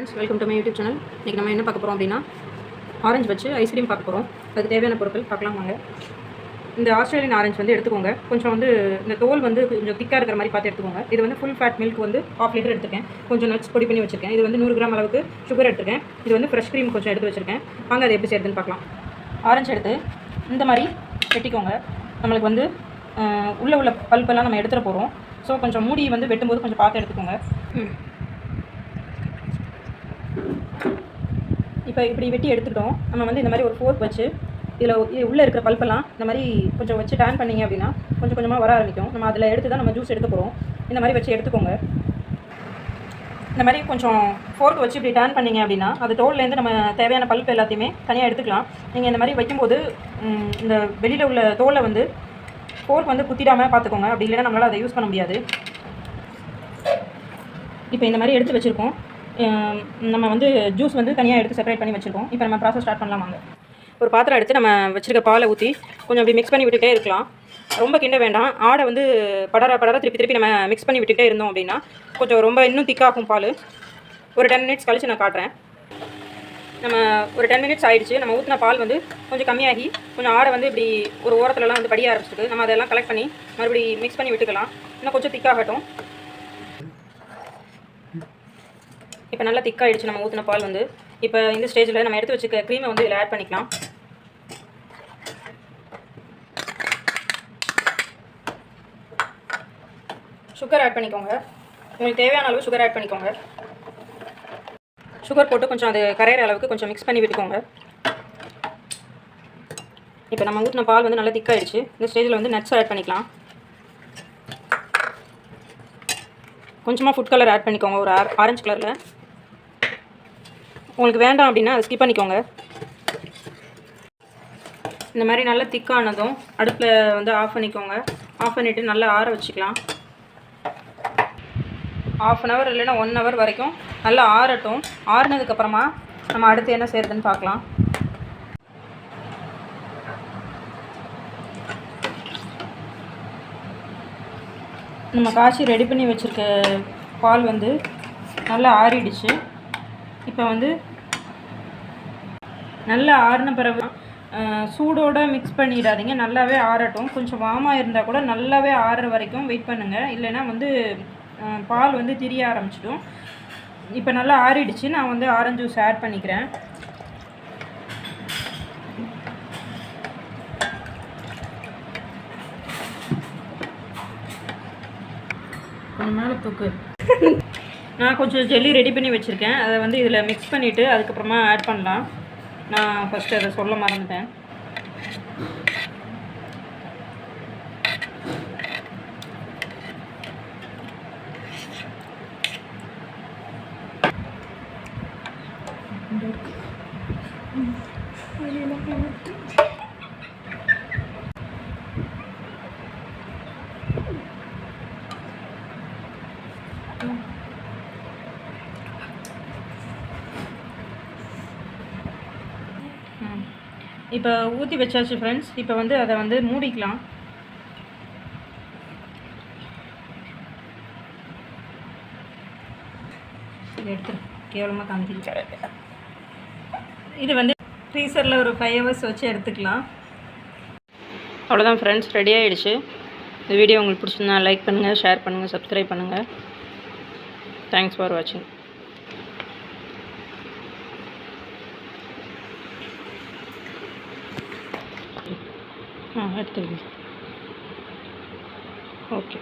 Friends welcome to my YouTube channel இன்றைக்கி நம்ம என்ன பார்க்க போகிறோம் அப்படின்னா ஆரஞ்சு வச்சு ஐஸ்கிரீம் பார்க்க போகிறோம் அதுக்கு தேவையான பொருட்கள் பார்க்கலாம் வாங்க. இந்த ஆஸ்திரேலியன் ஆரஞ்சு வந்து எடுத்துக்கோங்க. கொஞ்சம் வந்து இந்த தோல் வந்து கொஞ்சம் திக்காக இருக்கிற மாதிரி பார்த்து எடுத்துக்கோங்க. இது வந்து ஃபுல் ஃபேட் மில்க் வந்து ஆஃப் லிட்டர் எடுத்துருக்கேன். கொஞ்சம் நட்ஸ் பொடி பண்ணி வச்சிருக்கேன். இது வந்து நூறு கிராம் அளவுக்கு சுகர் எடுத்துருக்கேன். இது வந்து ஃப்ரெஷ் க்ரீம் கொஞ்சம் எடுத்து வச்சிருக்கேன். வாங்க அதை எப்படி செய்யுதுன்னு பார்க்கலாம். ஆரஞ்சு எடுத்து இந்த மாதிரி வெட்டிக்கோங்க. நம்மளுக்கு வந்து உள்ளே உள்ள உள்ள பல்பெல்லாம் நம்ம எடுத்துகிட்டு போகிறோம் ஸோ கொஞ்சம் மூடி வந்து வெட்டும்போது கொஞ்சம் பார்த்து எடுத்துக்கோங்க. இப்போ இப்படி வெட்டி எடுத்துக்கிட்டோம். நம்ம வந்து இந்த மாதிரி ஒரு ஃபோர்க் வச்சு இதில் உள்ளே இருக்கிற பல்பெல்லாம் இந்த மாதிரி கொஞ்சம் வச்சு டேன் பண்ணீங்க அப்படின்னா கொஞ்சம் கொஞ்சமாக வர ஆரம்பிக்கும். நம்ம அதில் எடுத்து தான் நம்ம ஜூஸ் எடுக்க போகிறோம் இந்த மாதிரி வச்சு எடுத்துக்கோங்க. இந்த மாதிரி கொஞ்சம் ஃபோர்க் வச்சு இப்படி டேன் பண்ணீங்க அப்படின்னா அது தோல்லேருந்து நம்ம தேவையான பல்ப் எல்லாத்தையுமே தனியாக எடுத்துக்கலாம். நீங்கள் இந்த மாதிரி வைக்கும்போது இந்த வெளியில் உள்ள தோலை வந்து ஃபோர்க் வந்து குத்திடாமல் பார்த்துக்கோங்க அப்படி இல்லைன்னா நம்மளால் அதை யூஸ் பண்ண முடியாது. இப்போ இந்த மாதிரி எடுத்து வச்சுருக்கோம். நம்ம வந்து ஜூஸ் வந்து தனியாக எடுத்து செப்பரேட் பண்ணி வச்சுருக்கோம். இப்போ நம்ம ப்ராசஸ் ஸ்டார்ட் பண்ணலாம் வாங்க. ஒரு பாத்திரம் எடுத்து நம்ம வச்சுருக்க பாலை ஊற்றி கொஞ்சம் அப்படி மிக்ஸ் பண்ணி விட்டுகிட்டே இருக்கலாம். ரொம்ப கிண்ட வேண்டாம். ஆடை வந்து படர படர திருப்பி திருப்பி நம்ம மிக்ஸ் பண்ணி விட்டுகிட்டே இருந்தோம் அப்படின்னா கொஞ்சம் ரொம்ப இன்னும் திக்காகும் பால். ஒரு டென் மினிட்ஸ் கழிச்சு நான் காட்டுறேன். நம்ம ஒரு டென் மினிட்ஸ் ஆயிடுச்சு. நம்ம ஊற்றின பால் வந்து கொஞ்சம் கம்மியாகி கொஞ்சம் ஆடை வந்து இப்படி ஒரு ஓரத்துலலாம் வந்து படிய ஆரம்பிச்சிருக்கு. நம்ம அதெல்லாம் கலெக்ட் பண்ணி மறுபடி மிக்ஸ் பண்ணி விட்டுக்கலாம். இன்னும் கொஞ்சம் திக்காகட்டும் இப்போ நல்லா திக்காகிடுச்சு நம்ம ஊற்றின பால் வந்து. இப்போ இந்த ஸ்டேஜில் நம்ம எடுத்து வச்சுக்க க்ரீமை வந்து இதில் ஆட் பண்ணிக்கலாம். சுகர் ஆட் பண்ணிக்கோங்க. உங்களுக்கு தேவையான அளவு சுகர் ஆட் பண்ணிக்கோங்க. சுகர் போட்டு கொஞ்சம் அது கரையிற அளவுக்கு கொஞ்சம் மிக்ஸ் பண்ணி விட்டுக்கோங்க. இப்போ நம்ம ஊற்றின பால் வந்து நல்லா திக்காயிடுச்சு இந்த ஸ்டேஜில் வந்து நட்ஸ் ஆட் பண்ணிக்கலாம். கொஞ்சமாக ஃபுட் கலர் ஆட் பண்ணிக்கோங்க. ஒரு ஆரஞ்சு கலரில் உங்களுக்கு வேண்டாம் அப்படின்னா அதை ஸ்கிப் பண்ணிக்கோங்க. இந்த மாதிரி நல்லா திக்கானதும் அடுப்பில் வந்து ஆஃப் பண்ணிக்கோங்க. ஆஃப் பண்ணிவிட்டு நல்லா ஆற வச்சுக்கலாம். ஆஃப் அன் ஹவர் இல்லைன்னா ஒன் ஹவர் வரைக்கும் நல்லா ஆறட்டும். ஆறுனதுக்கப்புறமா நம்ம அடுத்து என்ன செய்யறதுன்னு பார்க்கலாம். நம்ம காய்ச்சி ரெடி பண்ணி வச்சுருக்க பால் வந்து நல்லா ஆறிடுச்சு. இப்போ வந்து நல்லா ஆறுன பிறகு சூடோடு மிக்ஸ் பண்ணிடாதீங்க. நல்லாவே ஆறட்டும். கொஞ்சம் வாமாக இருந்தால் கூட நல்லாவே ஆறுற வரைக்கும் வெயிட் பண்ணுங்கள் இல்லைன்னா வந்து பால் வந்து திரிய ஆரம்பிச்சிடும். இப்போ நல்லா ஆறிடுச்சு. நான் வந்து ஆரஞ்சு ஜூஸ் ஆட் பண்ணிக்கிறேன். கொஞ்சம் மேலே தூக்கு. நான் கொஞ்சம் ஜெல்லி ரெடி பண்ணி வச்சுருக்கேன். அதை வந்து இதில் மிக்ஸ் பண்ணிவிட்டு அதுக்கப்புறமா ஆட் பண்ணலாம். நான் ஃபஸ்ட்டு அதை சொல்ல மறந்துட்டேன் ம். இப்போ ஊற்றி வச்சாச்சு ஃப்ரெண்ட்ஸ் இப்போ வந்து அதை வந்து மூடிக்கலாம். எடுத்து கேவலமாக காமிச்சிருக்காரு இது வந்து ஃப்ரீசரில் ஒரு ஃபைவ் ஹவர்ஸ் வச்சு எடுத்துக்கலாம். அவ்வளோதான் ஃப்ரெண்ட்ஸ் ரெடி ஆகிடுச்சு இந்த வீடியோ உங்களுக்கு பிடிச்சிருந்தா லைக் பண்ணுங்கள் ஷேர் பண்ணுங்கள் சப்ஸ்கிரைப் பண்ணுங்கள் தேங்க்ஸ் ஃபார் வாட்சிங் हाँ हट कर भी। ओके